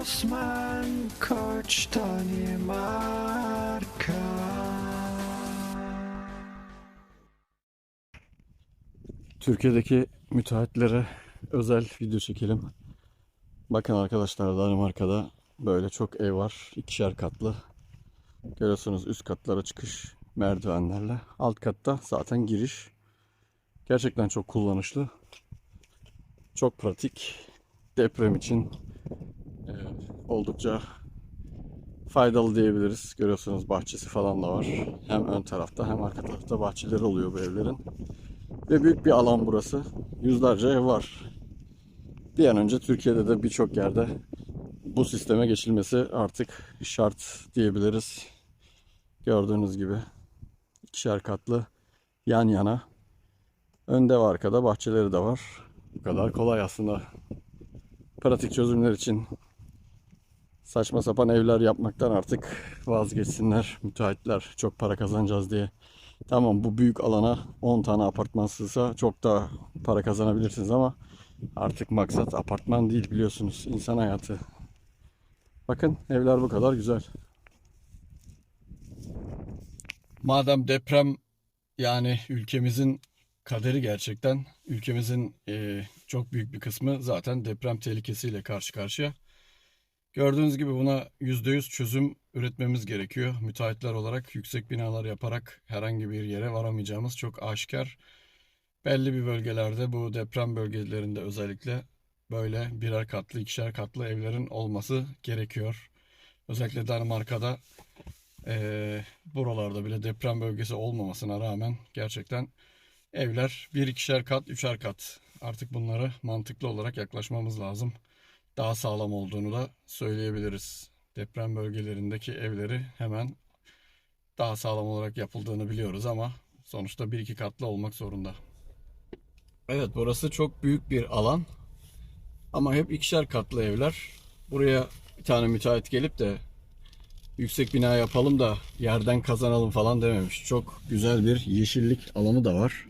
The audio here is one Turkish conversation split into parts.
Osman Koç Danimarka Türkiye'deki müteahhitlere özel video çekelim. Bakın arkadaşlar Danimarka'da böyle çok ev var. ikişer katlı. Görüyorsunuz üst katlara çıkış merdivenlerle. Alt katta zaten giriş. Gerçekten çok kullanışlı. Çok pratik. Deprem için oldukça faydalı diyebiliriz. Görüyorsunuz bahçesi falan da var. Hem ön tarafta hem arka tarafta bahçeleri oluyor bu evlerin. Ve büyük bir alan burası. Yüzlerce ev var. Bir an önce Türkiye'de de birçok yerde bu sisteme geçilmesi artık şart diyebiliriz. Gördüğünüz gibi ikişer katlı yan yana. Önde ve arkada bahçeleri de var. Bu kadar kolay aslında. Pratik çözümler için saçma sapan evler yapmaktan artık vazgeçsinler müteahhitler çok para kazanacağız diye. Tamam bu büyük alana 10 tane apartman sığsa çok daha para kazanabilirsiniz ama artık maksat apartman değil biliyorsunuz insan hayatı. Bakın evler bu kadar güzel. Madem deprem yani ülkemizin kaderi gerçekten ülkemizin e, çok büyük bir kısmı zaten deprem tehlikesiyle karşı karşıya. Gördüğünüz gibi buna %100 çözüm üretmemiz gerekiyor. Müteahhitler olarak yüksek binalar yaparak herhangi bir yere varamayacağımız çok aşikar. Belli bir bölgelerde bu deprem bölgelerinde özellikle böyle birer katlı, ikişer katlı evlerin olması gerekiyor. Özellikle Danimarka'da eee, buralarda bile deprem bölgesi olmamasına rağmen gerçekten evler bir ikişer kat, üçer kat. Artık bunlara mantıklı olarak yaklaşmamız lazım daha sağlam olduğunu da söyleyebiliriz. Deprem bölgelerindeki evleri hemen daha sağlam olarak yapıldığını biliyoruz ama sonuçta bir iki katlı olmak zorunda. Evet burası çok büyük bir alan ama hep ikişer katlı evler. Buraya bir tane müteahhit gelip de yüksek bina yapalım da yerden kazanalım falan dememiş. Çok güzel bir yeşillik alanı da var.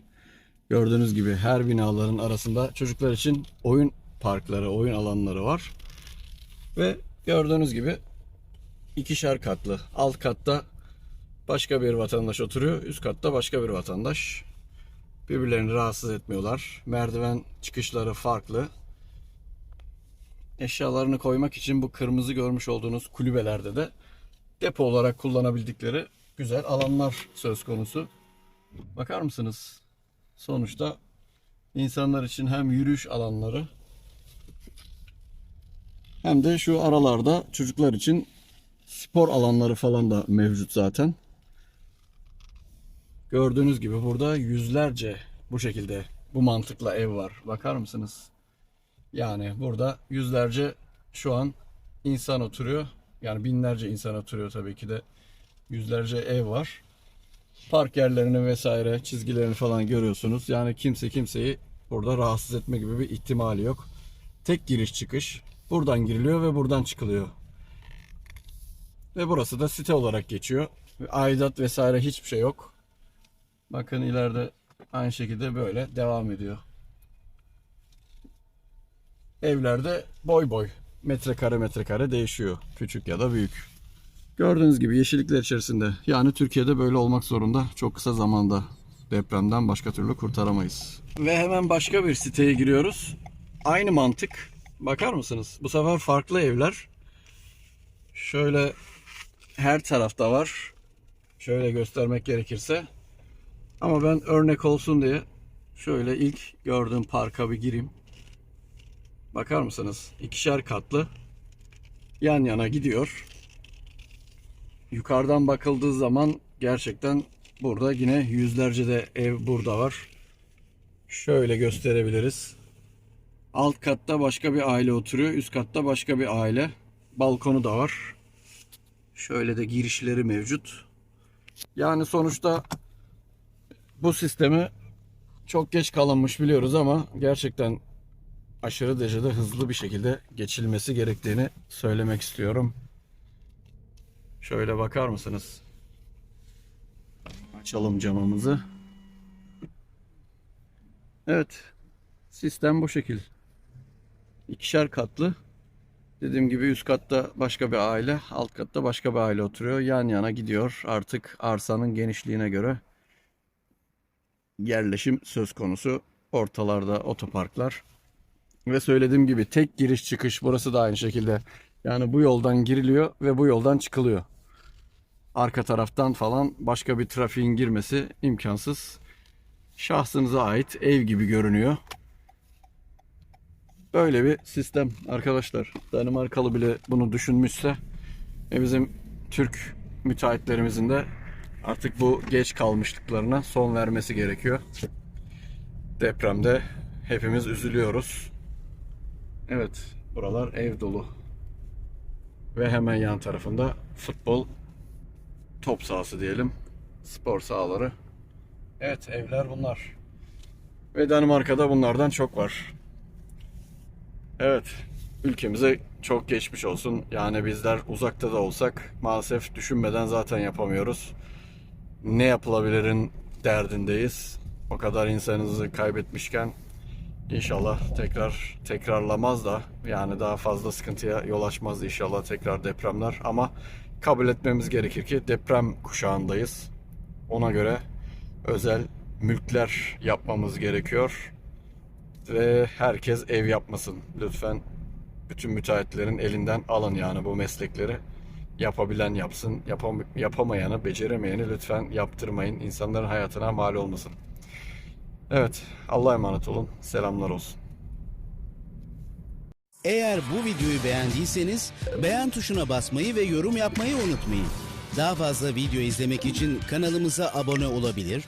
Gördüğünüz gibi her binaların arasında çocuklar için oyun parkları, oyun alanları var. Ve gördüğünüz gibi ikişer katlı. Alt katta başka bir vatandaş oturuyor. Üst katta başka bir vatandaş. Birbirlerini rahatsız etmiyorlar. Merdiven çıkışları farklı. Eşyalarını koymak için bu kırmızı görmüş olduğunuz kulübelerde de depo olarak kullanabildikleri güzel alanlar söz konusu. Bakar mısınız? Sonuçta insanlar için hem yürüyüş alanları hem de şu aralarda çocuklar için spor alanları falan da mevcut zaten. Gördüğünüz gibi burada yüzlerce bu şekilde bu mantıkla ev var. Bakar mısınız? Yani burada yüzlerce şu an insan oturuyor. Yani binlerce insan oturuyor tabii ki de. Yüzlerce ev var. Park yerlerini vesaire çizgilerini falan görüyorsunuz. Yani kimse kimseyi burada rahatsız etme gibi bir ihtimali yok. Tek giriş çıkış. Buradan giriliyor ve buradan çıkılıyor. Ve burası da site olarak geçiyor. Aidat vesaire hiçbir şey yok. Bakın ileride aynı şekilde böyle devam ediyor. Evlerde boy boy metrekare metrekare değişiyor. Küçük ya da büyük. Gördüğünüz gibi yeşillikler içerisinde. Yani Türkiye'de böyle olmak zorunda. Çok kısa zamanda depremden başka türlü kurtaramayız. Ve hemen başka bir siteye giriyoruz. Aynı mantık. Bakar mısınız? Bu sefer farklı evler. Şöyle her tarafta var. Şöyle göstermek gerekirse. Ama ben örnek olsun diye şöyle ilk gördüğüm parka bir gireyim. Bakar mısınız? İkişer katlı yan yana gidiyor. Yukarıdan bakıldığı zaman gerçekten burada yine yüzlerce de ev burada var. Şöyle gösterebiliriz. Alt katta başka bir aile oturuyor. Üst katta başka bir aile. Balkonu da var. Şöyle de girişleri mevcut. Yani sonuçta bu sistemi çok geç kalınmış biliyoruz ama gerçekten aşırı derecede hızlı bir şekilde geçilmesi gerektiğini söylemek istiyorum. Şöyle bakar mısınız? Açalım camımızı. Evet. Sistem bu şekil. İkişer katlı Dediğim gibi üst katta başka bir aile, alt katta başka bir aile oturuyor. Yan yana gidiyor. Artık arsanın genişliğine göre yerleşim söz konusu. Ortalarda otoparklar. Ve söylediğim gibi tek giriş çıkış burası da aynı şekilde. Yani bu yoldan giriliyor ve bu yoldan çıkılıyor. Arka taraftan falan başka bir trafiğin girmesi imkansız. Şahsınıza ait ev gibi görünüyor. Böyle bir sistem arkadaşlar. Danimarkalı bile bunu düşünmüşse e bizim Türk müteahhitlerimizin de artık bu geç kalmışlıklarına son vermesi gerekiyor. Depremde hepimiz üzülüyoruz. Evet, buralar ev dolu. Ve hemen yan tarafında futbol top sahası diyelim. Spor sahaları. Evet, evler bunlar. Ve Danimarka'da bunlardan çok var. Evet, ülkemize çok geçmiş olsun. Yani bizler uzakta da olsak maalesef düşünmeden zaten yapamıyoruz. Ne yapılabilirin derdindeyiz. O kadar insanınızı kaybetmişken inşallah tekrar tekrarlamaz da yani daha fazla sıkıntıya yol açmaz inşallah tekrar depremler ama kabul etmemiz gerekir ki deprem kuşağındayız. Ona göre özel mülkler yapmamız gerekiyor ve herkes ev yapmasın. Lütfen bütün müteahhitlerin elinden alın yani bu meslekleri. Yapabilen yapsın, yapam yapamayanı, beceremeyeni lütfen yaptırmayın. İnsanların hayatına mal olmasın. Evet, Allah'a emanet olun. Selamlar olsun. Eğer bu videoyu beğendiyseniz beğen tuşuna basmayı ve yorum yapmayı unutmayın. Daha fazla video izlemek için kanalımıza abone olabilir,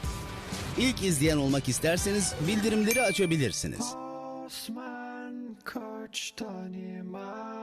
İlk izleyen olmak isterseniz bildirimleri açabilirsiniz. Osman Koç Danimarka